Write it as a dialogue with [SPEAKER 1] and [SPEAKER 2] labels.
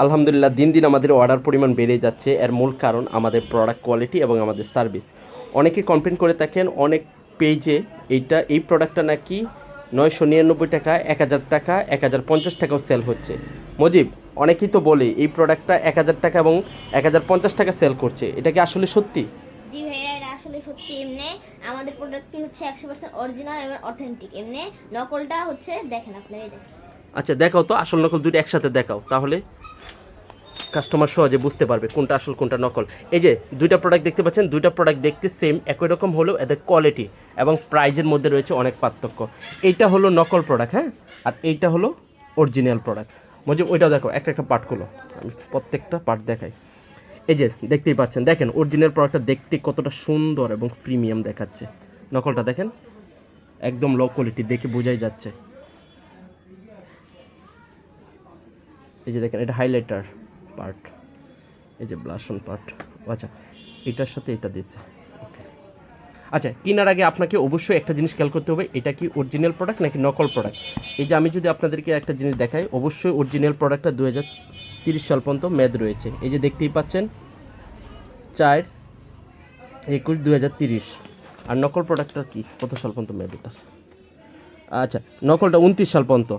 [SPEAKER 1] আলহামদুলিল্লাহ দিন দিন আমাদের অর্ডার পরিমাণ বেড়ে যাচ্ছে। এর মূল কারণ আমাদের প্রোডাক্ট কোয়ালিটি এবং আমাদের সার্ভিস অনেকে কমপ্লেন করে থাকেন অনেক পেজে এইটা এই প্রোডাক্টটা নাকি নয়শো নিরানব্বই টাকা এক হাজার টাকা এক হাজার পঞ্চাশ টাকাও সেল হচ্ছে। মজিব অনেকেই তো বলে এই প্রোডাক্টটা এক হাজার টাকা এবং এক হাজার পঞ্চাশ টাকা সেল করছে। এটা কি আসলে সত্যি?
[SPEAKER 2] জি ভাইয়া এটা আসলে সত্যি। এমনি আমাদের প্রোডাক্টটি হচ্ছে একশো পার্সেন্ট অরিজিনাল এবং অথেন্টিক এমনি নকলটা হচ্ছে দেখেন আপনারা দেখেন।
[SPEAKER 1] আচ্ছা দেখাও তো আসল নকল দুটো একসাথে দেখাও। তাহলে কাস্টমার সহজে বুঝতে পারবে কোনটা আসল, কোনটা নকল। এই যে দুইটা প্রোডাক্ট দেখতে পাচ্ছেন, দুইটা প্রোডাক্ট দেখতে সেম একই রকম হলেও এদের কোয়ালিটি এবং প্রাইজের মধ্যে রয়েছে অনেক পার্থক্য। এইটা হলো নকল প্রোডাক্ট হ্যাঁ? আর এইটা হলো অরিজিনাল প্রোডাক্ট মজুব, ওইটাও দেখো, একটা একটা পার্টগুলো আমি প্রত্যেকটা পার্ট দেখাই। এই যে দেখতেই পাচ্ছেন, দেখেন অরিজিনাল প্রোডাক্টটা দেখতে কতটা সুন্দর এবং প্রিমিয়াম দেখাচ্ছে। নকলটা দেখেন, একদম লো কোয়ালিটি দেখে বোঝাই যাচ্ছে। এই যে দেখেন, এটা হাইলাইটার পার্ট, এই যে ব্লাশন পার্ট। আচ্ছা এটার সাথে এটা দিয়েছে। ওকে। আচ্ছা কেনার আগে আপনাকে অবশ্যই একটা জিনিস খেয়াল করতে হবে, এটা কি অরিজিনাল প্রোডাক্ট নাকি নকল প্রোডাক্ট এই যে আমি যদি আপনাদেরকে একটা জিনিস দেখাই, অবশ্যই অরিজিনাল প্রোডাক্টটা দু হাজার তিরিশ সাল পর্যন্ত মেয়াদ রয়েছে। এই যে দেখতেই পাচ্ছেন, চার একুশ দু হাজার তিরিশ। আর নকল প্রোডাক্টটা কি? কত সাল পর্যন্ত মেয়াদ এটা? আচ্ছা নকলটা উনত্রিশ সাল পর্যন্ত।